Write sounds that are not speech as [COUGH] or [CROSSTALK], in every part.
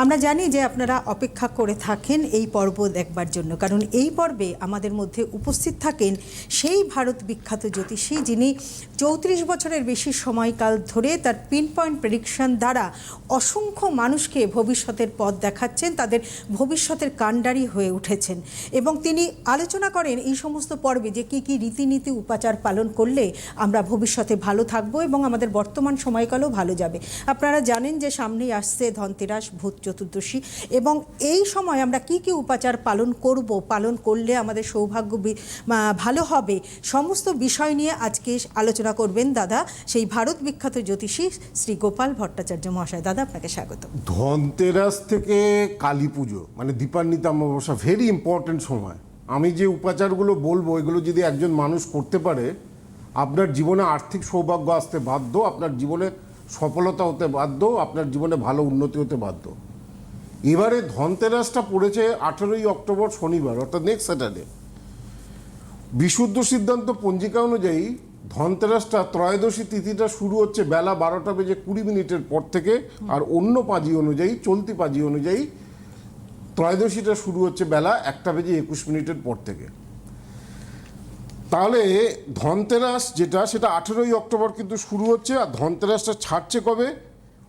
আমরা জানি যে আপনারা অপেক্ষা করে থাকেন এই পর্ব দেখবার জন্য, কারণ এই পর্বে আমাদের মধ্যে উপস্থিত থাকেন সেই ভারত বিখ্যাত জ্যোতিষী যিনি চৌত্রিশ বছরের বেশি সময়কাল ধরে তার পিন পয়েন্ট প্রেডিকশন দ্বারা অসংখ্য মানুষকে ভবিষ্যতের পথ দেখাচ্ছেন, তাদের ভবিষ্যতের কাণ্ডারি হয়ে উঠেছেন। এবং তিনি আলোচনা করেন এই সমস্ত পর্বে যে কী কী রীতিনীতি উপাচার পালন করলে আমরা ভবিষ্যতে ভালো থাকব এবং আমাদের বর্তমান সময়কালও ভালো যাবে। আপনারা জানেন যে সামনেই আসছে ধনতেরাস, ভূত চতুর্দশী এবং এই সময় আমরা কি কি উপাচার পালন করব, পালন করলে আমাদের সৌভাগ্য ভালো হবে, সমস্ত বিষয় নিয়ে আজকে আলোচনা করবেন দাদা সেই ভারত বিখ্যাত জ্যোতিষী শ্রী গোপাল ভট্টাচার্য মহাশয়। দাদা, আপনাকে স্বাগত। ধনতেরাস থেকে কালী পুজো মানে দীপান্বিতা অমাবস্যা ভেরি ইম্পর্ট্যান্ট সময়। আমি যে উপাচারগুলো বলব, এগুলো যদি একজন মানুষ করতে পারে, আপনার জীবনে আর্থিক সৌভাগ্য আসতে বাধ্য, আপনার জীবনে সফলতা হতে বাধ্য, আপনার জীবনে ভালো উন্নতি হতে বাধ্য। এবারে ধনতেরাসটা পড়েছে আঠেরোই অক্টোবর শনিবার, অর্থাৎ নেক্সট স্যাটারডে বিশুদ্ধ সিদ্ধান্ত পঞ্জিকা অনুযায়ী ধনতেরাসটা ত্রয়োদশী তিথিটা শুরু হচ্ছে বেলা বারোটা বেজে কুড়ি মিনিটের পর থেকে, আর অন্য পাঁজি অনুযায়ী, চলতি পাঁজি অনুযায়ী ত্রয়োদশীটা শুরু হচ্ছে বেলা একটা বেজে একুশ মিনিটের পর থেকে। তাহলে ধনতেরাস যেটা, সেটা আঠেরোই অক্টোবর কিন্তু শুরু হচ্ছে, আর ধনতেরাসটা ছাড়ছে কবে?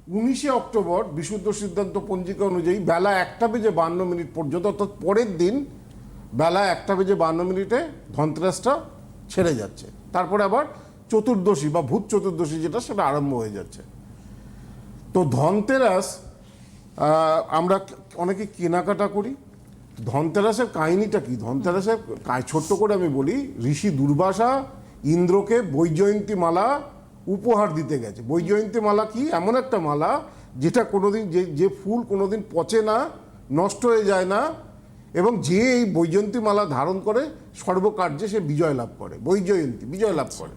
উনিশে অক্টোবর বিশুদ্ধ সিদ্ধান্ত পঞ্জিকা অনুযায়ী বেলা একটা বেজে বান্ন মিনিট পর্যন্ত, অর্থাৎ পরের দিন বেলা একটা বেজে বান্ন মিনিটে ধনতেরাসটা ছেড়ে যাচ্ছে। তারপরে আবার চতুর্দশী বা ভূত চতুর্দশী যেটা, সেটা আরম্ভ হয়ে যাচ্ছে। তো ধনতেরাস আমরা অনেকে কেনাকাটা করি। ধনতেরাসের কাহিনীটা কি? ধনতেরাসের ছোট্ট করে আমি বলি, ঋষি দুর্বাসা ইন্দ্রকে বৈজয়ন্তী মালা উপহার দিতে গেছে। বৈজয়ন্তী মালা কি? এমন একটা মালা যেটা কোনোদিন যে যে ফুল কোনোদিন পচে না নষ্ট হয়ে যায় না এবং যে এই বৈজয়ন্তী মালা ধারণ করে সর্বকার্যে সে বিজয় লাভ করে। বৈজয়ন্তী বিজয় লাভ করে।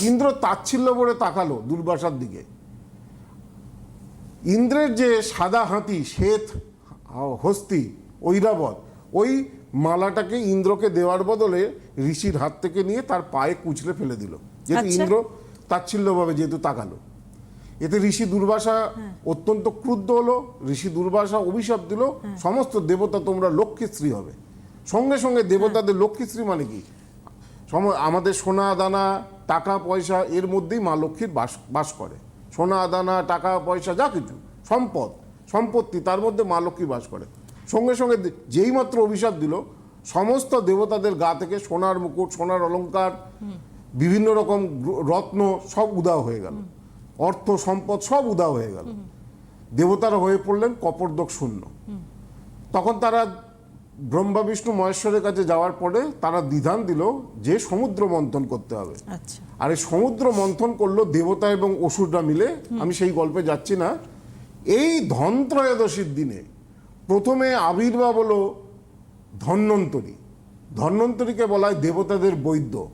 ইন্দ্র তাচ্ছিল্য করে তাকালো দুর্বাসার দিকে। ইন্দ্রের যে সাদা হাতি শ্বেত হস্তি ঐরাবত ওই মালাটাকে ইন্দ্রকে দেওয়ার বদলে ঋষির হাত থেকে নিয়ে তার পায়ে কুচলে ফেলে দিল। যেহেতু আচ্ছা। ইন্দ্র তাচ্ছিল্যভাবে যেহেতু তাকালো। এতে ঋষি দুর্বাসা অত্যন্ত ক্রুদ্ধ হলো ঋষি দুর্বাসা অভিশাপ দিল সমস্ত দেবতা তোমরা লক্ষ্মীশ্রী হবে। সঙ্গে সঙ্গে দেবতাদের লক্ষ্মীশ্রী মানে কি? আমাদের সোনা দানা টাকা পয়সা এর মধ্যেই মা লক্ষ্মীর বাস বাস করে। সোনা দানা টাকা পয়সা যা কিছু সম্পদ সম্পত্তি তার মধ্যে মা লক্ষ্মী বাস করে। সঙ্গে সঙ্গে যেই মাত্র অভিশাপ দিল সমস্ত দেবতাদের গা থেকে সোনার মুকুট সোনার অলংকার বিভিন্ন রকম রত্ন সব উদাও হয়ে গেল। অর্থ সম্পদ সব উদাও হয়ে গেল। দেবতারা হয়ে পড়লেন কপর্দক শূন্য। তখন তারা ব্রহ্মা বিষ্ণু মহেশ্বরের কাছে যাওয়ার পরে তারা দ্বিধান দিল যে সমুদ্র মন্থন করতে হবে। আচ্ছা। আর এই সমুদ্র মন্থন করল দেবতা এবং অসুররা মিলে। আমি সেই গল্পে যাচ্ছি না। এই ধনত্রয়োদশীর দিনে প্রথমে আবির্ভাব হলো ধন্বন্তরী। ধন্বন্তরীকে বলা হয় দেবতাদের বৈদ্য।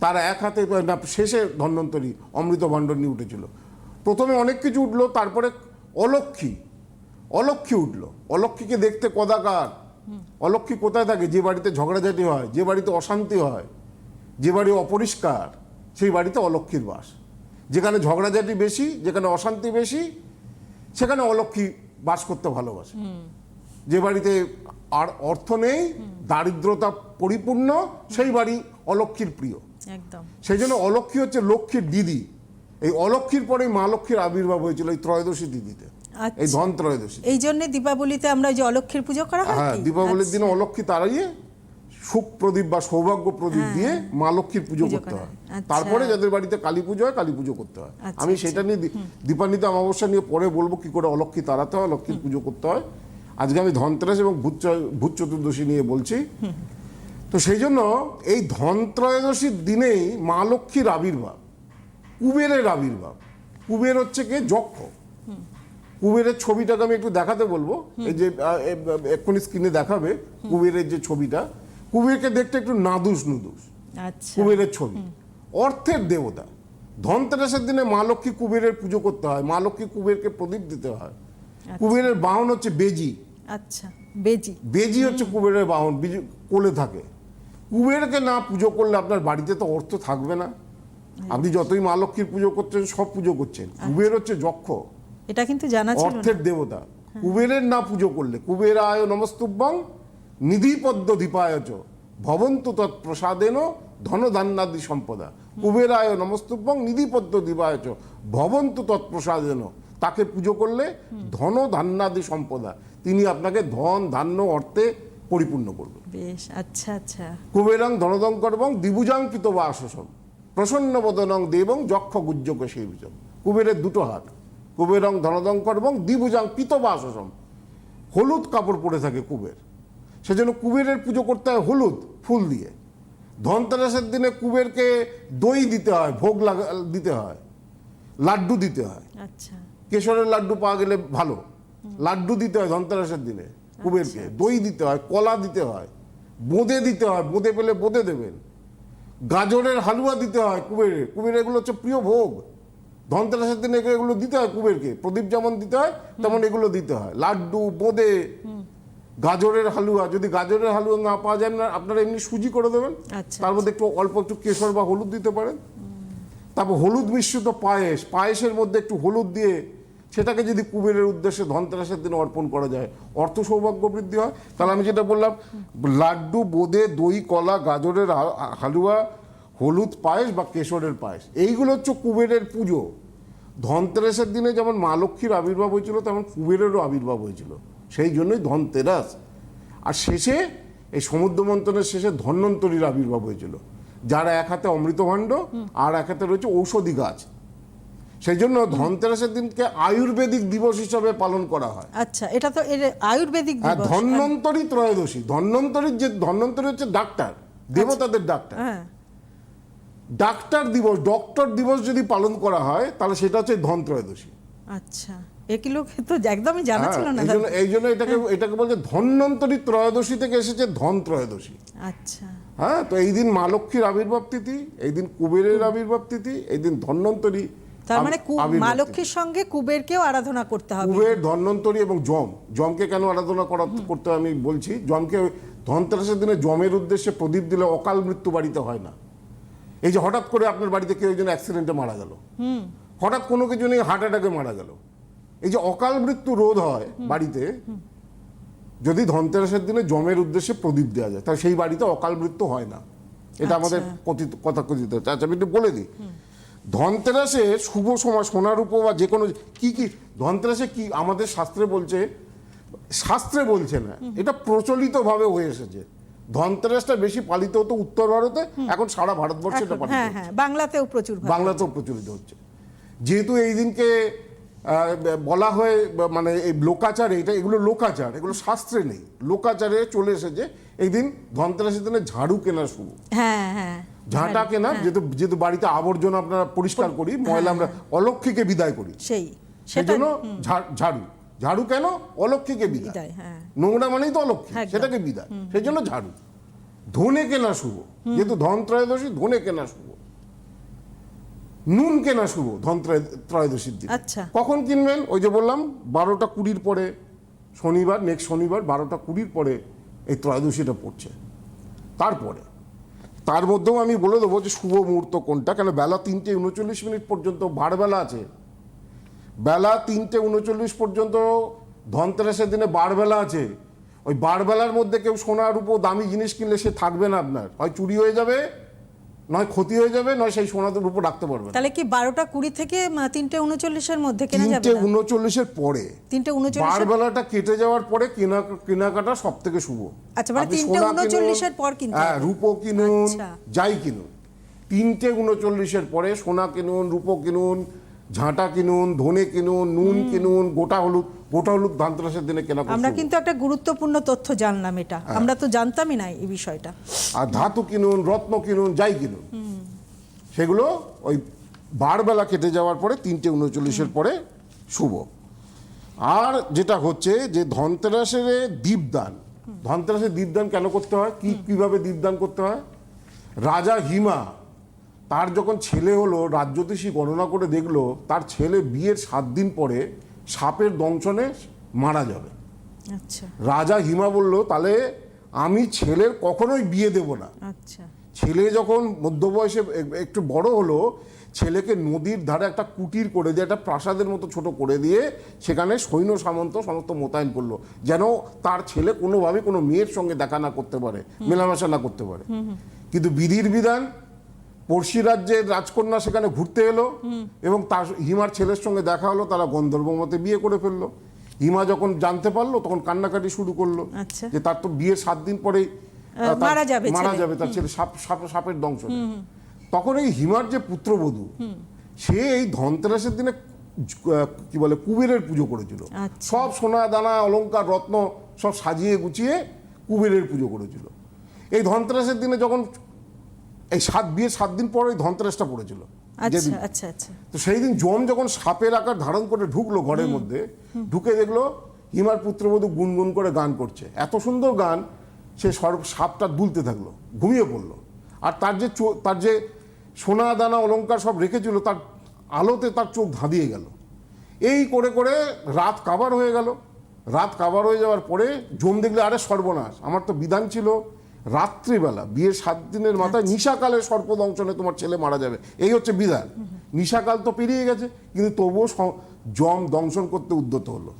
তার এক হাতে শেষে ধন্বন্তরী অমৃত ভাণ্ড নিয়ে উঠেছিল। প্রথমে অনেক কিছু উঠল, তারপরে অলক্ষী অলক্ষী উঠল। অলক্ষীকে দেখতে কদাকার। অলক্ষী কোথায় থাকে? যে বাড়িতে ঝগড়াঝাটি হয়, যে বাড়িতে অশান্তি হয়, যে বাড়ি অপরিষ্কার, সেই বাড়িতে অলক্ষীর বাস। যেখানে ঝগড়াঝাটি বেশি, যেখানে অশান্তি বেশি, সেখানে অলক্ষী বাস করতে ভালোবাসে। যে বাড়িতে আর অর্থ নেই, দারিদ্রতা পরিপূর্ণ, সেই বাড়ি অলক্ষীর প্রিয়। একদম। সেই জন্য অলক্ষী হচ্ছে লক্ষ্মীর দিদি। এই অলক্ষীর পরেই মা লক্ষ্মীর আবির্ভাব হয়েছিল এই ত্রয়োদশী দিদিতে আচ্ছা। এই ধন ত্রয়োদশী এই জন্য দীপাবলিতে আমরা যে অলক্ষীর পুজো করা হয় হ্যাঁ দীপাবলির আচ্ছা। দিনে অলক্ষী তাড়াইয়ে সুখ প্রদীপ বা সৌভাগ্য প্রদীপ দিয়ে মা লক্ষ্মীর পুজো করতে হয়। হয়। আচ্ছা। তারপরে যাদের বাড়িতে কালী পুজো হয় কালী পুজো করতে হয়। আচ্ছা, আমি আচ্ছা। সেটা নিয়ে দীপান্বিত অমাবস্যা নিয়ে পরে বলব কি করে অলক্ষী তাড়াতে হয় লক্ষ্মীর পুজো করতে হয়। আজকে আমি ধনতেরাস এবং ভূত ভূত চতুর্দশী নিয়ে বলছি। তো সেই জন্য এই ধনত্রয়োদশীর দিনেই মা লক্ষ্মীর আবির্ভাব কুবেরের আবির্ভাব কুবের হচ্ছে কে? যক্ষ। কুবেরের ছবিটাকে আমি একটু দেখাতে বলব। এই যে এক্ষুনি স্ক্রিনে দেখাবে কুবেরের যে ছবিটা। কুবেরকে দেখতে একটু নাদুস নুদুস। আচ্ছা। কুবেরের ছবি। অর্থের দেবতা। ধনতেরাসের দিনে মা লক্ষ্মী কুবেরের পুজো করতে হয়। মা লক্ষ্মী কুবেরকে প্রদীপ দিতে হয়। কুবেরের বাহন হচ্ছে বেজি। আচ্ছা বেজি। বেজি হচ্ছে কুবেরের বাহন। বিজু কোলে থাকে। কুবেরকে না পুজো করলে আপনার বাড়িতে তো অর্থ থাকবে না। আপনি যতই মা লক্ষ্মীর পুজো করছেন সব পুজো করছেন। কুবের হচ্ছে যক্ষ। এটা কিন্তু জানা ছিল অর্থের দেবতা। কুবেরের না পুজো করলে কুবেরায় নমস্তুভ্যং নিধিপদ্ম দীপায়চ ভবন্তু তৎপ্রসাদেন ধনধান্যাদি সম্পদা। কুবের কুবেরায় নমস্তুভ্যং নিধিপদ্ম দীপায়চ ভবন্তু তৎপ্রসাদেন তাকে পুজো করলে ধন ধান্যাদি সম্পদা। তিনি আপনাকে ধন ধান্য অর্থে পরিপূর্ণ করবেন বেশ আচ্ছা আচ্ছা। কুবেরং ধনদং করবং দিবুজাঙ্কিত বা আশসম প্রসন্ন বদনং দেবং যক্ষ গুজ্জকে সেই বিজম কুবেরের দুটো হাত। কুবেরং ধনদং করবং দিবুজাং পিত বা আশসম হলুদ কাপড় পরে থাকে কুবের। সেজন্য কুবেরের পুজো করতে হয় হলুদ ফুল দিয়ে। ধনতেরাসের দিনে কুবেরকে দই দিতে হয় ভোগ লাগা দিতে হয়। লাড্ডু দিতে হয়। আচ্ছা। কেশরের লাড্ডু পাওয়া গেলে ভালো। লাড্ডু দিতে হয় ধনতেরাসের দিনে। কুবেরকে। দই দিতে হয় কলা দিতে হয় বোঁদে দিতে হয় বোঁদে পেলে বোঁদে দেবেন। গাজরের হালুয়া দিতে হয় কুবেরে কুবের এগুলো হচ্ছে প্রিয় ভোগ। ধনতেরাসের দিনে এগুলো দিতে হয় কুবেরকে। প্রদীপ যেমন দিতে হয় তেমন এগুলো দিতে হয়। লাড্ডু বোঁদে গাজরের হালুয়া। যদি গাজরের হালুয়া না পাওয়া যায় না আপনারা এমনি সুজি করে দেবেন। আচ্ছা, তার মধ্যে একটু অল্প একটু কেশর বা হলুদ দিতে পারেন। তারপর হলুদ মিশ্রিত পায়েস। পায়েসের মধ্যে একটু হলুদ দিয়ে সেটাকে যদি কুবেরের উদ্দেশ্যে ধনতেরাসের দিনে অর্পণ করা যায়, অর্থ সৌভাগ্য বৃদ্ধি হয়। তাহলে আমি যেটা বললাম, লাড্ডু, বোঁদে, দই, কলা, গাজরের হালুয়া, হলুদ পায়েস বা কেশরের পায়েস, এইগুলো হচ্ছে কুবেরের পুজো। ধনতেরাসের দিনে যেমন মা লক্ষ্মীর আবির্ভাব হয়েছিল, তেমন কুবেরেরও আবির্ভাব হয়েছিল। সেই জন্যই ধনতেরাস। আর শেষে, এই সমুদ্র মন্থনের শেষে ধন্বন্তরীর আবির্ভাব হয়েছিল, যার এক হাতে অমৃতভাণ্ড, আর এক হাতে রয়েছে ঔষধি গাছ। সেই জন্য ধনতেরাসের দিনকে আয়ুর্বেদিক দিবস হিসাবে পালন করা হয়। আচ্ছা এটা তো আয়ুর্বেদিক দিবস। ধন্বন্তরী ত্রয়োদশী। ধন্বন্তরীর যে ধন্বন্তরী হচ্ছে ডাক্তার দেবতাদের ডাক্তার। হ্যাঁ। ডাক্তার দিবস ডক্টর দিবস যদি পালন করা হয় তাহলে সেটা হচ্ছে ধন ত্রয়োদশী আচ্ছা এগুলো তো একদমই জানা ছিল না হ্যাঁ, এই জন্য এই জন্য এটাকে এটাকে বলছে ধন্বন্তরী ত্রয়োদশী থেকে এসেছে ধন ত্রয়োদশী আচ্ছা। হ্যাঁ তো এই দিন মা লক্ষ্মীর আবির্ভাব তিথি এই দিন কুবেরের আবির্ভাব তিথি এই দিন ধন্বন্তরী তার মানে মা লক্ষ্মীর সঙ্গে কুবেরকেও আরাধনা করতে হবে। কুবের ধন্বন্তরী এবং যম। যমকে কেন আরাধনা করা করতে আমি বলছি যমকে ধনতেরাসের দিনে যমের উদ্দেশ্যে প্রদীপ দিলে অকাল মৃত্যু বাড়িতে হয় না। এই যে হঠাৎ করে আপনার বাড়িতে কেউ একজন অ্যাক্সিডেন্টে মারা গেল। হঠাৎ কোনো কিছু নেই হার্ট অ্যাটাকে মারা গেল। এই যে অকাল মৃত্যু রোধ হয় বাড়িতে যদি ধনতেরাসের দিনে জমের উদ্দেশ্যে প্রদীপ দেওয়া যায় তাহলে সেই বাড়িতে অকাল মৃত্যু হয় না। এটা আমাদের কথিত কথা কথিত। আচ্ছা আমি একটু বলে দিই। ধনতেরাসে শুভ সময় সোনার উপর বা যে কোনো কি কি ধনতেরাসে কি আমাদের শাস্ত্রে বলছে? শাস্ত্রে বলছে না এটা প্রচলিতভাবে হয়ে এসেছে। ধনতেরাসটা বেশি পালিত হতো উত্তর ভারতে এখন সারা ভারতবর্ষে এটা পালিত হ্যাঁ। হ্যাঁ বাংলাতেও প্রচুর বাংলাতেও প্রচলিত হচ্ছে। যেহেতু এই দিনকে বলা হয় মানে এই লোকাচার এটা এগুলো লোকাচার এগুলো শাস্ত্রে নেই। লোকাচারে চলে এসেছে। এই দিন ধনতেরাসের দিনে ঝাড়ু কেনা শুরু। হ্যাঁ হ্যাঁ। ঝাঁটা কেনা যেহেতু যেহেতু বাড়িতে আবর্জনা আপনারা পরিষ্কার করি ময়লা আমরা অলক্ষীকে বিদায় করি। সেই সেই সেটা জন্য ঝা- ঝাড়ু। ঝাড়ু কেন? অলক্ষীকে বিদায়। হ্যাঁ। নোংরা মানেই তো অলক্ষী সেটাকে বিদায়। সেই জন্য ঝাড়ু। ধনে কেনা শুভ। যেহেতু ধন ত্রয়োদশী ধনে কেনা শুভ। নুন কেনা শুভ ধন ত্রয়- ত্রয়োদশীর দিন। আচ্ছা। কখন কিনবেন? ওই যে বললাম বারোটা কুড়ির পরে শনিবার নেক্সট শনিবার বারোটা কুড়ির পরে এই ত্রয়োদশীটা পড়ছে। তারপরে। তার মধ্যেও আমি বলে দেবো যে শুভ মুহূর্ত কোনটা? কেন বেলা তিনটে উনচল্লিশ মিনিট পর্যন্ত বারবেলা আছে। বেলা তিনটে উনচল্লিশ পর্যন্ত ধনতেরাসের দিনে বারবেলা আছে। ওই বারবেলার মধ্যে কেউ সোনার উপর দামি জিনিস কিনলে সে থাকবে না আপনার। হয় চুরি হয়ে যাবে নয় ক্ষতি হয়ে যাবে নয় সেই সোনাদের উপর রাখতে পারবে তাহলে কি বারোটা কুড়ি থেকে তিনটে উনচল্লিশের মধ্যে কেনা যাবে তিনটে? উনচল্লিশের পরে তিনটে উনচল্লিশের বারবেলাটা কেটে যাওয়ার পরে কেনা কেনাকাটা সব থেকে শুভ আচ্ছা, মানে তিনটে উনচল্লিশের পর কিনতে হ্যাঁ। রূপো কিনুন আচ্ছা। যাই কিনুন তিনটে উনচল্লিশের পরে সোনা কিনুন রূপো কিনুন ঝাঁটা কিনুন ধনে কিনুন নুন কিনুন গোটা হলুদ গোটা হলুদ ধানতেরাসের দিনে কেনা আমরা কিন্তু একটা গুরুত্বপূর্ণ তথ্য জানলাম এটা। হ্যাঁ। আমরা তো জানতামই না এই বিষয়টা। আর ধাতু কিনুন রত্ন কিনুন যাই কিনুন। সেগুলো ওই বারবেলা কেটে যাওয়ার পরে তিনটে উনচল্লিশের পরে শুভ। আর যেটা হচ্ছে যে ধনতেরাসের দীপদান। ধনতেরাসের দীপদান কেন করতে হয়? কি কীভাবে দীপদান করতে হয়? রাজা হিমা তার যখন ছেলে হলো রাজ্যতীষী গণনা করে দেখল তার ছেলে বিয়ের সাত দিন পরে সাপের দংশনে মারা যাবে। আচ্ছা। রাজা হিমা বলল তাহলে আমি ছেলের কখনোই বিয়ে দেব না। আচ্ছা। ছেলে যখন মধ্যবয়সে এ- একটু বড় হলো ছেলেকে নদীর ধারে একটা কুটির করে দিয়ে একটা প্রাসাদের মতো ছোট করে দিয়ে সেখানে সৈন্য সামন্ত সমস্ত মোতায়েন করল যেন তার ছেলে কোনোভাবে কোনো মেয়ের সঙ্গে দেখা না করতে পারে মেলামেশা না করতে পারে। কিন্তু বিধির বিধান পড়শি রাজ্যের রাজকন্যা সেখানে ঘুরতে এলো এবং তার হিমার ছেলের সঙ্গে দেখা হলো তারা গন্ধর্ব মতে বিয়ে করে ফেলল। হিমা যখন জানতে পারল তখন কান্নাকাটি শুরু করল আচ্ছা। যে তার তো বিয়ের সাত দিন পরেই মারা যাবে মারা যাবে তার ছেলে সাপ সাপ- সাপের দংশনে তখন এই হিমার যে পুত্রবধূ সে এই ধনতেরাসের দিনে কি বলে কুবেরের পুজো করেছিল। আচ্ছা। সব সোনা দানা অলংকার রত্ন সব সাজিয়ে গুছিয়ে কুবেরের পুজো করেছিল। এই ধনতেরাসের দিনে যখন এই সাত বিয়ের সাত দিন পরে ওই ধনতেরাসটা পড়েছিল আচ্ছা আচ্ছা আচ্ছা। তো সেই দিন জম যখন সাপের আকার ধারণ করে ঢুকলো ঘরের মধ্যে ঢুকে দেখল হিমার পুত্রবধূ গুনগুন করে গান করছে। এত সুন্দর গান সে সর্ব সাপটা দুলতে থাকল ঘুমিয়ে পড়ল। আর তার যে চো- তার যে সোনা দানা অলঙ্কার সব রেখেছিল তার আলোতে তার চোখ ধাঁধিয়ে গেল। এই করে করে রাত কাবার হয়ে গেল। রাত কাবার হয়ে যাওয়ার পরে জম দেখলে আরে সর্বনাশ আমার তো বিধান ছিল রাত্রিবেলা বিয়ের সাত দিনের মাথায় নিশাকালে সর্পদংশনে তোমার ছেলে মারা যাবে। এই হচ্ছে বিধান। নিশাকাল তো পেরিয়ে গেছে কিন্তু তবুও জম দংশন করতে উদ্যত হলো।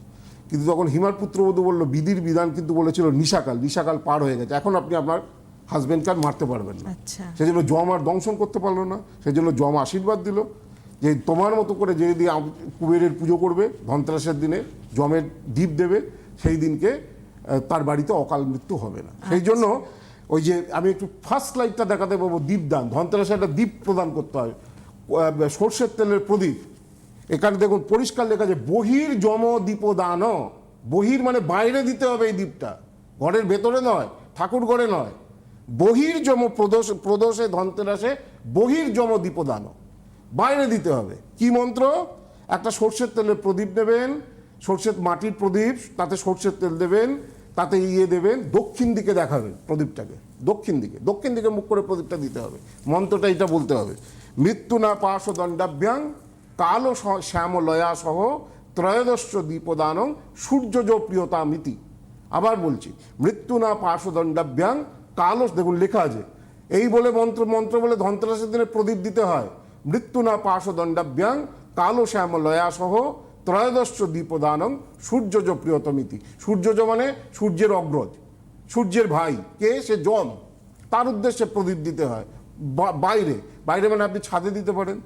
কিন্তু তখন হিমার পুত্রবধূ বলল বিধির বিধান কিন্তু বলেছিল নিশাকাল নিশাকাল পার হয়ে গেছে। এখন আপনি আপনার হাজব্যান্ডকে আর মারতে পারবেন না। আচ্ছা। সেই জন্য জম আর দংশন করতে পারল না সেই জন্য জম আশীর্বাদ দিল। যে তোমার মতো করে যে দিয়ে কুবেরের পুজো করবে ধনতেরাসের দিনে জমের দ্বীপ দেবে সেই দিনকে তার বাড়িতে অকাল মৃত্যু হবে না। সেই জন্য ওই যে আমি একটু ফার্স্ট লাইটটা দেখাতে পাবো দীপদান। ধনতেরাসে একটা দ্বীপ প্রদান করতে হয়। সর্ষের তেলের প্রদীপ। এখানে দেখুন, পরিষ্কার লেখা আছে, বহির জম দীপদান বহির মানে বাইরে দিতে হবে এই দ্বীপটা ঘরের ভেতরে নয়, ঠাকুর ঘরে নয়। বহির জম প্রদোষ প্রদোষে, ধনতেরাসে বহির জম দীপদান। বাইরে দিতে হবে। কি মন্ত্র? একটা সর্ষের তেলের প্রদীপ নেবেন, সর্ষের মাটির প্রদীপ, তাতে সর্ষের তেল দেবেন তাতে ইয়ে দেবেন, দক্ষিণ দিকে দেখাবেন প্রদীপটাকে। দক্ষিণ দিকে দক্ষিণ দিকে মুখ করে প্রদীপটা দিতে হবে। মন্ত্রটা এটা বলতে হবে। মৃত্যু না পাশ দণ্ডাভ্যাং, কালো স- শ্যামলয়া সহ ত্রয়োদশ দীপদানং, সূর্যজ প্রিয়তা মিতি আবার বলছি, মৃত্যু না পার্শ্বদণ্ডাভ্যাং কালো, দেখুন লেখা আছে। এই বলে মন্ত্র মন্ত্র বলে ধনতেরাসের দিনে প্রদীপ দিতে হয়। মৃত্যু না পাশ পার্শ্বদণ্ডাভ্যাং কালো, শ্যামলয়া সহ ত্রয়োদশ দীপদানং সূর্যজ প্রিয়তমিতি। সূর্যজ মানে সূর্যের অগ্রজ, সূর্যের ভাই। কে? সে জম তার উদ্দেশ্যে প্রদীপ দিতে হয়। বাইরে। বাইরে মানে আপনি ছাদে দিতে পারেন।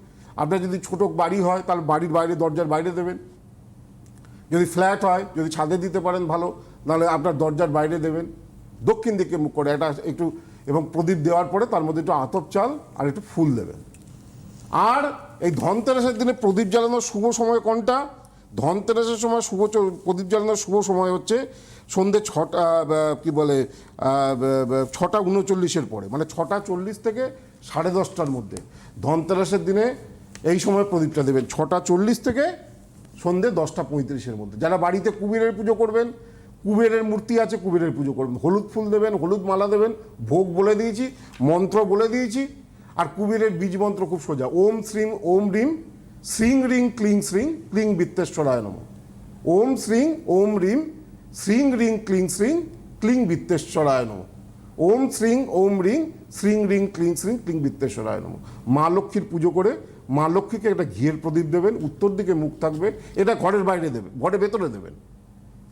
আপনার যদি ছোট বাড়ি হয়, তাহলে বাড়ির বাইরে, দরজার বাইরে দেবেন। যদি ফ্ল্যাট হয়, যদি ছাদে দিতে পারেন ভালো, নাহলে আপনার দরজার বাইরে দেবেন। দক্ষিণ দিকে মুখ করে এটা একটু, এবং প্রদীপ দেওয়ার পরে তার মধ্যে একটু আতপ চাল আর একটু ফুল দেবেন। আর এই ধনতেরাসের দিনে প্রদীপ জ্বালানোর শুভ সময় কোনটা? ধনতেরাসের সময় শুভ প্রদীপ জ্বালানোর শুভ সময় হচ্ছে সন্ধে ছটা কি বলে ছটা উনচল্লিশের পরে মানে ছটা চল্লিশ থেকে সাড়ে দশটার মধ্যে। ধনতেরাসের দিনে এই সময় প্রদীপটা দেবেন, ছটা চল্লিশ থেকে সন্ধে দশটা পঁয়ত্রিশের মধ্যে। যারা বাড়িতে কুবেরের পুজো করবেন, কুবেরের মূর্তি আছে, কুবেরের পুজো করবেন। হলুদ ফুল দেবেন, হলুদ মালা দেবেন, ভোগ বলে দিয়েছি, মন্ত্র বলে দিয়েছি, আর কুবেরের বীজ মন্ত্র খুব সোজা, ওম শ্রীম, ওম রিম শ্রিং রিং ক্লিং শ্রিং ক্লিং বিত্তেশ্বরায় নম ওম শ্রীং ওম রিম শ্রিং রিং ক্লিং শ্রিং ক্লিং বিত্তেশ্বরায় নম ওম শ্রীং ওম রিং শ্রিং রিং ক্লিং শ্রিং ক্লিং বিত্তেশ্বরায় নম মা লক্ষ্মীর পুজো করে মা লক্ষ্মীকে একটা ঘিয়ের প্রদীপ দেবেন উত্তর দিকে মুখ থাকবে এটা ঘরের বাইরে দেবেন ঘরের ভেতরে দেবেন।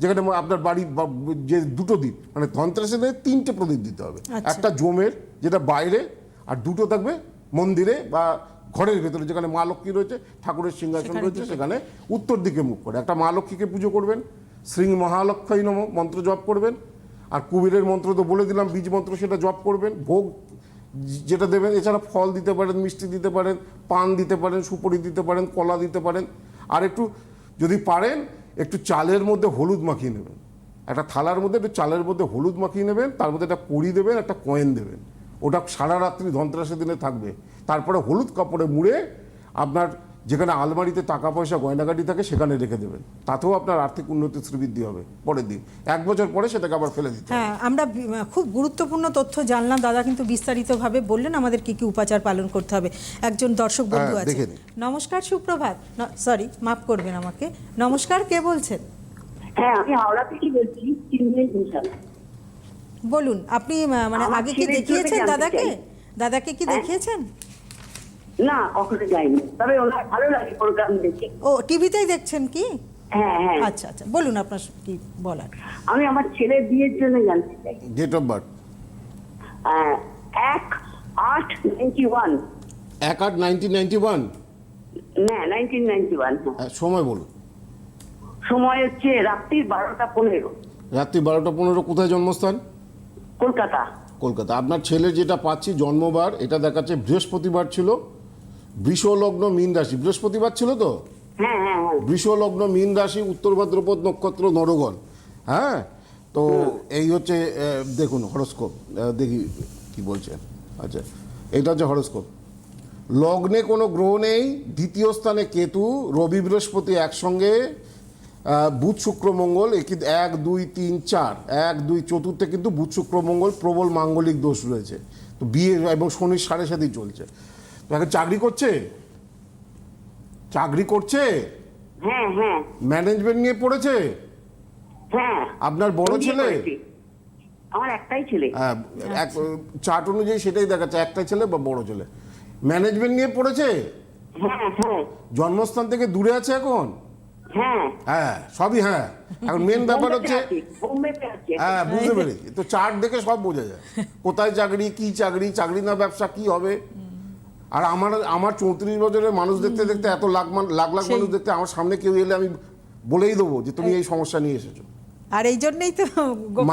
যেখানে আপনার বাড়ি যে দুটো দ্বীপ মানে ধনতেরাসের তিনটে প্রদীপ দিতে হবে। আচ্ছা। একটা জমের যেটা বাইরে আর দুটো থাকবে মন্দিরে বা ঘরের ভেতরে যেখানে মা লক্ষ্মী রয়েছে ঠাকুরের সিংহাসন রয়েছে সেখানে উত্তর দিকে মুখ করে। একটা মা লক্ষ্মীকে পুজো করবেন শ্রী মহালক্ষ্মী নম মন্ত্র জপ করবেন আর কুবেরের মন্ত্র তো বলে দিলাম বীজ মন্ত্র সেটা জপ করবেন ভোগ যেটা দেবেন এছাড়া ফল দিতে পারেন মিষ্টি দিতে পারেন পান দিতে পারেন সুপরি দিতে পারেন কলা দিতে পারেন। আর একটু যদি পারেন একটু চালের মধ্যে হলুদ মাখিয়ে নেবেন। একটা থালার মধ্যে একটু চালের মধ্যে হলুদ মাখিয়ে নেবেন তার মধ্যে একটা কড়ি দেবেন একটা কয়েন দেবেন। ওটা সারা রাত্রি ধনতেরাসের দিনে থাকবে। তারপরে হলুদ কাপড়ে মুড়ে আপনার যেখানে আলমারিতে টাকা পয়সা গয়নাগাটি থাকে সেখানে রেখে দেবেন। তাতেও আপনার আর্থিক উন্নতি শ্রীবৃদ্ধি হবে পরের দিন। এক বছর পরে সেটাকে আবার ফেলে দিতে হ্যাঁ আমরা খুব গুরুত্বপূর্ণ তথ্য জানলাম। দাদা কিন্তু বিস্তারিতভাবে বললেন আমাদের কি কি উপাচার পালন করতে হবে। একজন দর্শক বন্ধু হ্যাঁ, আছে নমস্কার সুপ্রভাত। সরি মাফ করবেন আমাকে। নমস্কার কে বলছেন? হ্যাঁ আমি হাওড়া থেকে বলছি বলুন আপনি মানে আগে কি দেখিয়েছেন দাদাকে? দাদাকে কি হ্যাঁ। দেখিয়েছেন? না কখনো যাইনি। তবে ওনার ভালো লাগে প্রোগ্রাম দেখে। ও টিভিতেই দেখছেন কি? হ্যাঁ হ্যাঁ। আচ্ছা আচ্ছা বলুন আপনার কি বলার। আমি আমার ছেলের বিয়ের জন্য জানতে চাই। ডেট অফ বার্থ আহ, এক আট নাইনটি ওয়ান এক আট নাইনটিন নাইনটি ওয়ান না নাইনটিন নাইনটি ওয়ান সময় বলুন। সময় হচ্ছে রাত্রির বারোটা পনেরো। রাত্রি বারোটা পনেরো কোথায় জন্মস্থান? কলকাতা। কলকাতা। আপনার ছেলে যেটা পাচ্ছি জন্মবার এটা দেখাচ্ছে বৃহস্পতিবার ছিল। বৃষ লগ্ন মীন রাশি। বৃহস্পতিবার ছিল তো? হ্যাঁ হ্যাঁ হ্যাঁ। বৃষ লগ্ন মীন রাশি উত্তর ভাদ্রপদ নক্ষত্র নরগণ। হ্যাঁ? তো এই হচ্ছে দেখুন হরস্কোপ। দেখি কি বলছে। আচ্ছা এটা হচ্ছে হরস্কোপ। লগ্নে কোনো গ্রহ নেই। দ্বিতীয় স্থানে কেতু রবি বৃহস্পতি একসঙ্গে। বুধ শুক্র মঙ্গল একি এক দুই তিন চার। এক দুই চতুর্থে কিন্তু বুধ শুক্র মঙ্গল প্রবল মাঙ্গলিক দোষ রয়েছে। তো বিয়ে এবং শনির সাড়ে সাথেই চলছে। তো এখন চাকরি করছে? চাকরি করছে? হ্যাঁ হ্যাঁ। ম্যানেজমেন্ট নিয়ে পড়েছে? হ্যাঁ। আপনার বড় ছেলে। আমার একটাই ছেলে। হ্যাঁ এক চার্ট অনুযায়ী সেটাই দেখাচ্ছে একটা ছেলে বা বড় ছেলে। ম্যানেজমেন্ট নিয়ে পড়েছে? হ্যাঁ। জন্মস্থান থেকে দূরে আছে এখন? হ্যাঁ। হ্যাঁ সবই হ্যাঁ। এখন মেন [LAUGHS] ব্যাপার হচ্ছে হ্যাঁ বুঝতে পেরেছি। তো চার্ট দেখে সব বোঝা যায়। কোথায় চাকরি কি চাকরি চাকরি না ব্যবসা কি হবে? আর আমার আমার চৌত্রিশ বছরের মানুষ দেখতে দেখতে এত লাখ লাখ লাখ মানুষ দেখতে আমার সামনে কেউ এলে আমি বলেই দেবো যে তুমি এই সমস্যা নিয়ে এসেছ। আর এই জন্যই তো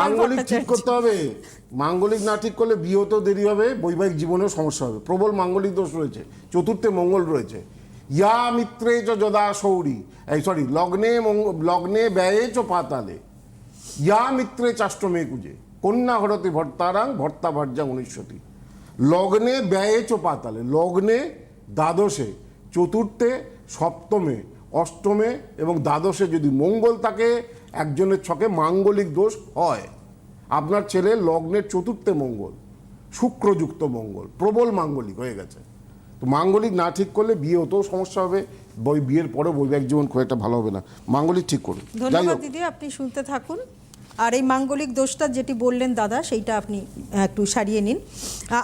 মাঙ্গলিক ঠিক করতে হবে। মাঙ্গলিক না ঠিক করলে বিয়েতেও দেরি হবে বৈবাহিক জীবনেও সমস্যা হবে। প্রবল মাঙ্গলিক দোষ রয়েছে চতুর্থে মঙ্গল রয়েছে। ইয়া মিত্রে চ যদা সৌরি এই সরি লগ্নে লগ্নে ব্যয়ে চ পাতালে ইয়া মিত্রে চাষ্টমে কুজে কন্যা হরতে ভর্তারাং ভর্তা ভার্যা উনিশশতি লগ্নে ব্যয়ে চ পাতালে লগ্নে দ্বাদশে চতুর্থে সপ্তমে অষ্টমে এবং দ্বাদশে যদি মঙ্গল থাকে, একজনের ছকে মাঙ্গলিক দোষ হয়। আপনার ছেলে লগ্নের চতুর্থে মঙ্গল, শুক্রযুক্ত মঙ্গল, প্রবল মাঙ্গলিক হয়ে গেছে। মাঙ্গলিক না ঠিক করলে বিয়ে হতেও সমস্যা হবে। বই বিয়ের পরে বৈবাহিক জীবন খুব একটা ভালো হবে না। মাঙ্গলিক ঠিক করুন। ধন্যবাদ দিদি, আপনি শুনতে থাকুন। আর এই মাঙ্গলিক দোষটা যেটি বললেন দাদা, সেইটা আপনি একটু সারিয়ে নিন।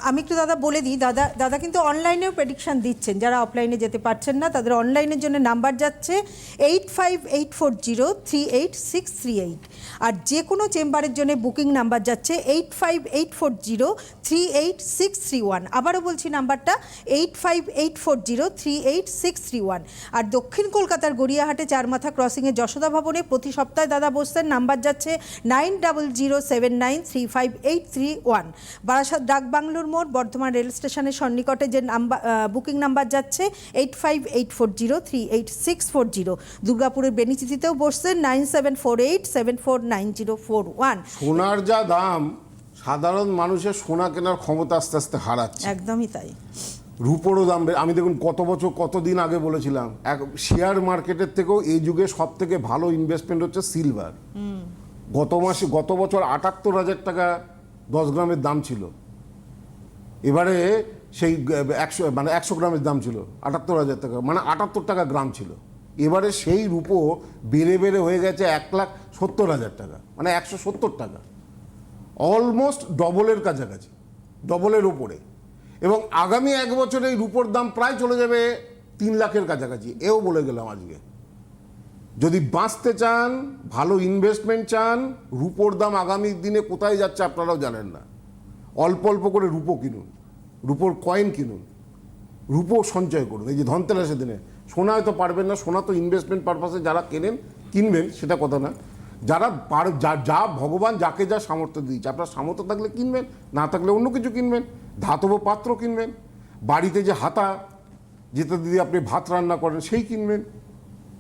আমি একটু দাদা বলে দিই, দাদা দাদা কিন্তু অনলাইনেও প্রেডিকশান দিচ্ছেন। যারা অফলাইনে যেতে পারছেন না, তাদের অনলাইনের জন্য নাম্বার যাচ্ছে eight five eight four zero three eight six three eight আর যে কোনো চেম্বারের জন্য বুকিং নাম্বার যাচ্ছে eight five eight four zero three eight six three one আবারও বলছি নাম্বারটা eight five eight four zero three eight six three one আর দক্ষিণ কলকাতার গড়িয়াহাটে চারমাথা ক্রসিংয়ে যশোদা ভবনে প্রতি সপ্তাহে দাদা বসতেন নাম্বার যাচ্ছে nine double zero seven nine three five eight three one. Barasat ডাক বাংলোর মোড় বর্ধমান রেল স্টেশনের সন্নিকটে যে নাম্বার বুকিং নাম্বার যাচ্ছে eight five eight four zero three eight six four zero. দুর্গাপুরের বেনিচিতিতেও বসছেন nine seven four eight seven four nine zero four one. সোনার যা দাম সাধারণ মানুষের সোনা কেনার ক্ষমতা আস্তে আস্তে হারাচ্ছে। একদমই তাই। রুপোরও দাম আমি দেখুন কত বছর কত দিন আগে বলেছিলাম এক শেয়ার মার্কেটের থেকেও এই যুগে সব থেকে ভালো ইনভেস্টমেন্ট হচ্ছে সিলভার গত মাসে, গত বছর আটাত্তর হাজার টাকা দশ গ্রামের দাম ছিল। এবারে সেই, একশো মানে একশো গ্রামের দাম ছিল, আটাত্তর হাজার টাকা মানে আটাত্তর টাকা গ্রাম ছিল। এবারে সেই রূপো বেড়ে বেড়ে হয়ে গেছে এক লাখ সত্তর হাজার টাকা মানে একশো সত্তর টাকা। অলমোস্ট ডবলের কাছাকাছি, ডবলের উপরে। এবং আগামী এক বছরে এই রুপোর দাম প্রায় চলে যাবে তিন লাখের কাছাকাছি, এও বলে গেলাম আজকে। যদি বাঁচতে চান, ভালো ইনভেস্টমেন্ট চান, রুপোর দাম আগামী দিনে কোথায় যাচ্ছে আপনারাও জানেন না। অল্প অল্প করে রুপো কিনুন, রুপোর কয়েন কিনুন, রূপো সঞ্চয় করুন। এই যে ধনতেরাসের দিনে, সোনা হয়তো পারবেন না, সোনা তো ইনভেস্টমেন্ট পারপাসে যারা কেনেন, কিনবেন, সেটা কথা না। যারা পার, যা যা ভগবান যাকে যা সামর্থ্য দিয়েছে, আপনার সামর্থ্য থাকলে কিনবেন, না থাকলে অন্য কিছু কিনবেন, ধাতব পাত্র কিনবেন, বাড়িতে যে হাতা, যেটা দিয়ে আপনি ভাত রান্না করেন, সেই কিনবেন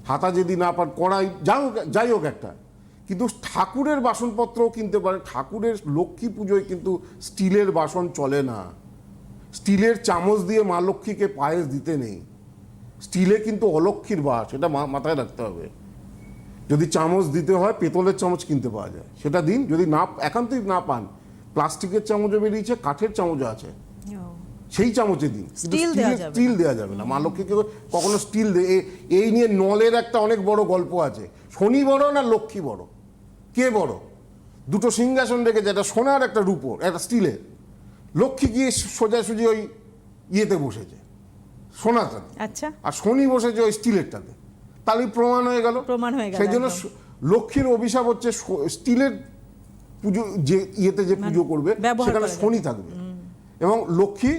হাতা যদি না পান কড়াই যাই হোক যাই হোক একটা। কিন্তু ঠাকুরের বাসনপত্রও কিনতে পারে। ঠাকুরের লক্ষ্মী পুজোয় কিন্তু স্টিলের বাসন চলে না। স্টিলের চামচ দিয়ে মা লক্ষ্মীকে পায়েস দিতে নেই। স্টিলে কিন্তু অলক্ষীর বাস এটা মাথায় রাখতে হবে। যদি চামচ দিতে হয়, পেতলের চামচ কিনতে পাওয়া যায়। সেটা দিন, যদি না একান্তই না পান, প্লাস্টিকের চামচও বেরিয়েছে, কাঠের চামচও আছে। সেই চামচে দিন। না। স্টিল দেওয়া যাবে না। মা লক্ষ্মীকে কখনো স্টিল এই নিয়ে নলের একটা অনেক বড় গল্প আছে। শনি বড় না লক্ষ্মী বড়? কে বড়? দুটো সিংহাসন রেখেছে একটা সোনার একটা রূপোর একটা স্টিলের। লক্ষ্মী গিয়ে সোজাসুজি ওই ইয়েতে বসেছে সোনাটাতে আচ্ছা। আর শনি বসেছে ওই স্টিলেরটাতে। তাহলে প্রমাণ হয়ে গেল। প্রমাণ হয়ে গেল, সেই জন্য লক্ষ্মীর অভিশাপ হচ্ছে স্টিলের পুজো যে ইয়েতে যে পুজো করবে মানে সেখানে শনি থাকবে। এবং লক্ষ্মী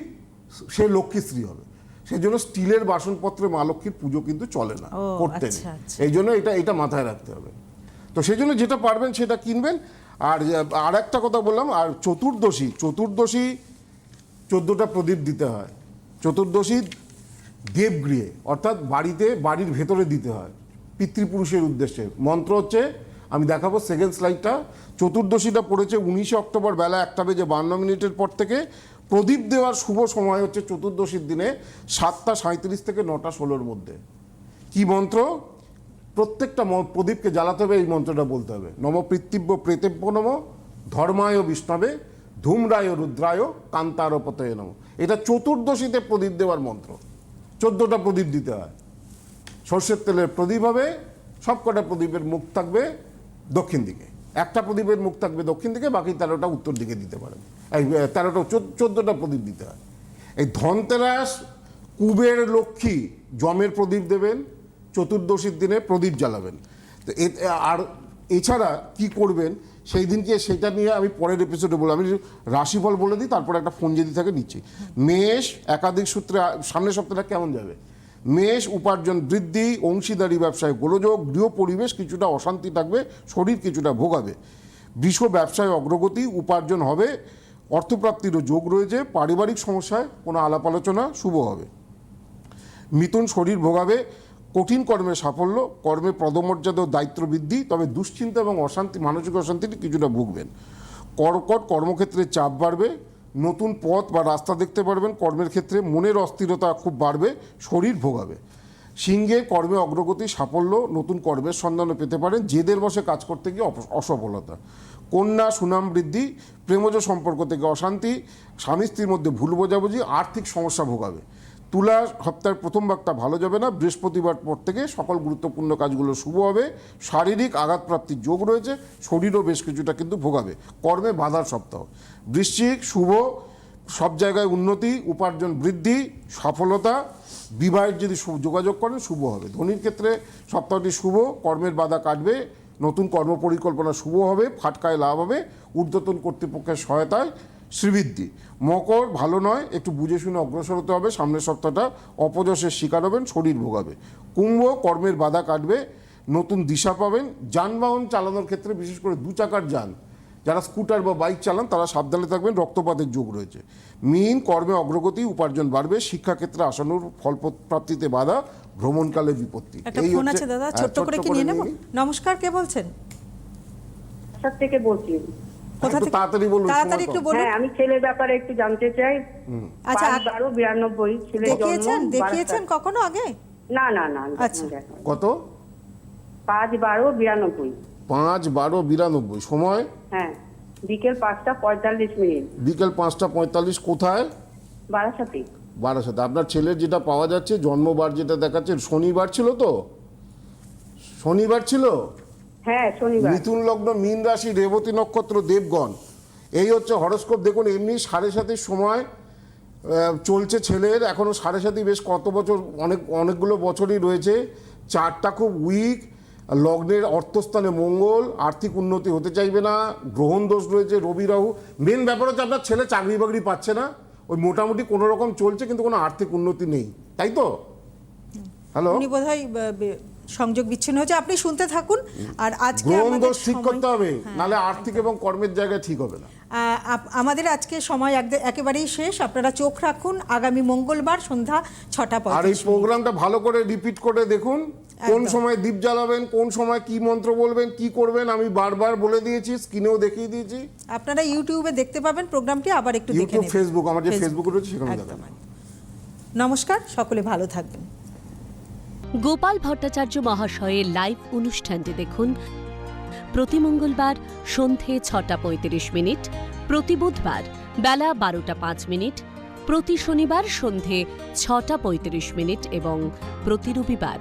সে লক্ষ্মী স্ত্রী হবে। সেই জন্য স্টিলের বাসনপত্রে মা লক্ষ্মীর পুজো কিন্তু চলে না করতে নেই। আচ্ছা, আচ্ছা। এই জন্য এটা এটা মাথায় রাখতে হবে। তো সেই জন্য যেটা পারবেন সেটা কিনবেন। আর আর একটা কথা বললাম আর চতুর্দশী চতুর্দশী চোদ্দোটা প্রদীপ দিতে হয়। চতুর্দশী দেবগৃহে অর্থাৎ বাড়িতে বাড়ির ভেতরে দিতে হয়। পিতৃপুরুষের উদ্দেশ্যে। মন্ত্র হচ্ছে আমি দেখাবো সেকেন্ড স্লাইডটা চতুর্দশীটা পড়েছে উনিশে অক্টোবর বেলা একটা বেজে বান্ন মিনিটের পর থেকে প্রদীপ দেওয়ার শুভ সময় হচ্ছে চতুর্দশীর দিনে সাতটা সাঁত্রিশ থেকে নটা ষোলোর মধ্যে। কি মন্ত্র? প্রত্যেকটা প্রদীপকে জ্বালাতে হবে, এই মন্ত্রটা বলতে হবে। নম পৃথিব্য প্রেতেব্য নম, ধর্মায় বিষ্ণবে, ধূম্রায় রুদ্রায় কান্তার পতয়ে নম। এটা চতুর্দশীতে প্রদীপ দেওয়ার মন্ত্র। চোদ্দোটা প্রদীপ দিতে হয়। সর্ষের তেলের প্রদীপ হবে, সবকটা প্রদীপের মুখ থাকবে দক্ষিণ দিকে। একটা প্রদীপের মুখ থাকবে দক্ষিণ দিকে, বাকি তেরোটা উত্তর দিকে দিতে পারেন। এই তেরোটা, চোদ্দ- চোদ্দোটা প্রদীপ দিতে হয়। এই ধনতেরাস, কুবের লক্ষ্মী জমের প্রদীপ দেবেন, চতুর্দশীর দিনে প্রদীপ জ্বালাবেন। তো আর এছাড়া কি করবেন, সেই দিনকে সেটা নিয়ে আমি পরের এপিসোডে বলব। আমি রাশিফল বলে দিই, তারপরে একটা ফোন যদি থাকে, নিচ্ছি। মেষ, একাধিক সূত্রে, সামনের সপ্তাহটা কেমন যাবে? মেষ, উপার্জন বৃদ্ধি, অংশীদারি ব্যবসায় গোলযোগ, গৃহ পরিবেশ কিছুটা অশান্তি থাকবে, শরীর কিছুটা ভোগাবে। বিশ্ব ব্যবসায় অগ্রগতি, উপার্জন হবে অর্থপ্রাপ্তিরও যোগ রয়েছে। পারিবারিক সমস্যায় কোনো আলাপ আলোচনা শুভ হবে। মিথুন শরীর ভোগাবে, কঠিন কর্মে সাফল্য, কর্মে পদমর্যাদা ও দায়িত্ব বৃদ্ধি, তবে দুশ্চিন্তা এবং অশান্তি, মানসিক অশান্তিটি কিছুটা ভুগবেন। কর্কট কর্মক্ষেত্রে চাপ বাড়বে, নতুন পথ বা রাস্তা দেখতে পারবেন, কর্মের ক্ষেত্রে মনের অস্থিরতা খুব বাড়বে, শরীর ভোগাবে। সিংহে কর্মে অগ্রগতি, সাফল্য, নতুন কর্মের সন্ধানে পেতে পারেন, জেদের বসে কাজ করতে গিয়ে অসফলতা। কন্যা সুনাম বৃদ্ধি, প্রেমজ সম্পর্ক থেকে অশান্তি, স্বামী স্ত্রীর মধ্যে ভুল বোঝাবুঝি, আর্থিক সমস্যা ভোগাবে। তুলা সপ্তাহের প্রথম ভাগটা ভালো যাবে না, বৃহস্পতিবার পর থেকে সকল গুরুত্বপূর্ণ কাজগুলো শুভ হবে, শারীরিক আঘাতপ্রাপ্তির যোগ রয়েছে, শরীরও বেশ কিছুটা কিন্তু ভোগাবে। কর্মে বাধার সপ্তাহ। বৃশ্চিক, শুভ, সব জায়গায় উন্নতি, উপার্জন বৃদ্ধি, সফলতা, বিবাহের যদি যোগাযোগ করেন, শুভ হবে। ধনির ক্ষেত্রে সপ্তাহটি শুভ, কর্মের বাধা কাটবে নতুন কর্মপরিকল্পনা শুভ হবে, ফাটকায় লাভ হবে, ঊর্ধ্বতন কর্তৃপক্ষের সহায়তায় শ্রীবৃদ্ধি। মকর ভালো নয়, একটু বুঝে শুনে অগ্রসর হতে হবে, সামনের সপ্তাহটা অপযশের শিকার হবেন, শরীর ভোগাবে। কুম্ভ কর্মের বাধা কাটবে, নতুন দিশা পাবেন, যানবাহন চালানোর ক্ষেত্রে বিশেষ করে দু চাকার যান, যারা স্কুটার বা বাইক চালান, তারা সাবধানে থাকবেন, রক্তপাতের যোগ রয়েছে। মিন কর্মে অগ্রগতি, উপার্জন বাড়বে, শিক্ষাক্ষেত্রে আসানোর ফল প্রাপ্তিতে বাধা ভ্রমণকালে বিপত্তি। একটা এই ফোন হচ্ছে- আছে দাদা হ্যাঁ, ছোট্ট করে কি নিয়ে নেব? নমস্কার কে বলছেন? থেকে বলছি। কোথা থেকে তাড়াতাড়ি বলুন, তাড়াতাড়ি একটু বলুন। হ্যাঁ আমি ছেলের ব্যাপারে একটু জানতে চাই। আচ্ছা পাঁচ বারো বিরানব্বই ছেলের জন্ম দেখিয়েছেন? দেখিয়েছেন কখনো আগে? না না না আচ্ছা। কত? পাঁচ বারো বিরানব্বই। পাঁচ বারো বিরানব্বই। সময়? হ্যাঁ বিকেল পাঁচটা পঁয়তাল্লিশ মিনিট। বিকেল পাঁচটা পঁয়তাল্লিশ কোথায়? বারাসাতে। বারাসাতে আপনার ছেলের যেটা পাওয়া যাচ্ছে জন্মবার যেটা দেখাচ্ছে শনিবার ছিল তো? শনিবার ছিল? হ্যাঁ শনিবার। মিথুন লগ্ন মীন রাশি রেবতী নক্ষত্র দেবগণ। এই হচ্ছে হরস্কোপ। দেখুন এমনি সাড়ে সাতের সময় চলছে ছেলের। এখনও সাড়ে সাতি বেশ কত বছর অনেক অনেকগুলো বছরই রয়েছে। চারটা খুব উইক। লগ্নের অর্থস্থানে মঙ্গল আর্থিক উন্নতি হতে চাইবে না। গ্রহণ দোষ রয়েছে রবি রাহু। মেন ব্যাপার হচ্ছে আপনার ছেলে চাকরি বাকরি পাচ্ছে না। ওই মোটামুটি কোনো রকম চলছে কিন্তু কোনো আর্থিক উন্নতি নেই। তাই তো? হ্যালো উনি বোধহয় সংযোগ বিচ্ছিন্ন হচ্ছে আপনি শুনতে থাকুন আর আজকে আমাদের ঠিক করতে হবে নাহলে আর্থিক এবং কর্মের জায়গা ঠিক হবে না। আমাদের আজকে সময় একেবারেই শেষ। আপনারা চোখ রাখুন। আগামী মঙ্গলবার সন্ধ্যা ছটা আর এই প্রোগ্রামটা ভালো করে রিপিট করে দেখুন। কোন সময় দীপ জ্বালাবেন কোন সময় কি মন্ত্র বলবেন কি করবেন আমি বারবার বলে দিয়েছি স্ক্রিনেও দেখিয়ে দিয়েছি। আপনারা ইউটিউবে দেখতে পাবেন প্রোগ্রামটি আবার একটু দেখে নেবেন। ফেসবুক আমার যে ফেসবুক রয়েছে সেখানে দেখবেন নমস্কার সকলে ভালো থাকবেন। গোপাল ভট্টাচার্য মহাশয়ের লাইভ অনুষ্ঠানটি দেখুন প্রতি মঙ্গলবার সন্ধে ছটা পঁয়ত্রিশ মিনিট প্রতি বুধবার বেলা বারোটা পাঁচ মিনিট প্রতি শনিবার সন্ধে ছটা পঁয়ত্রিশ মিনিট এবং প্রতি রবিবার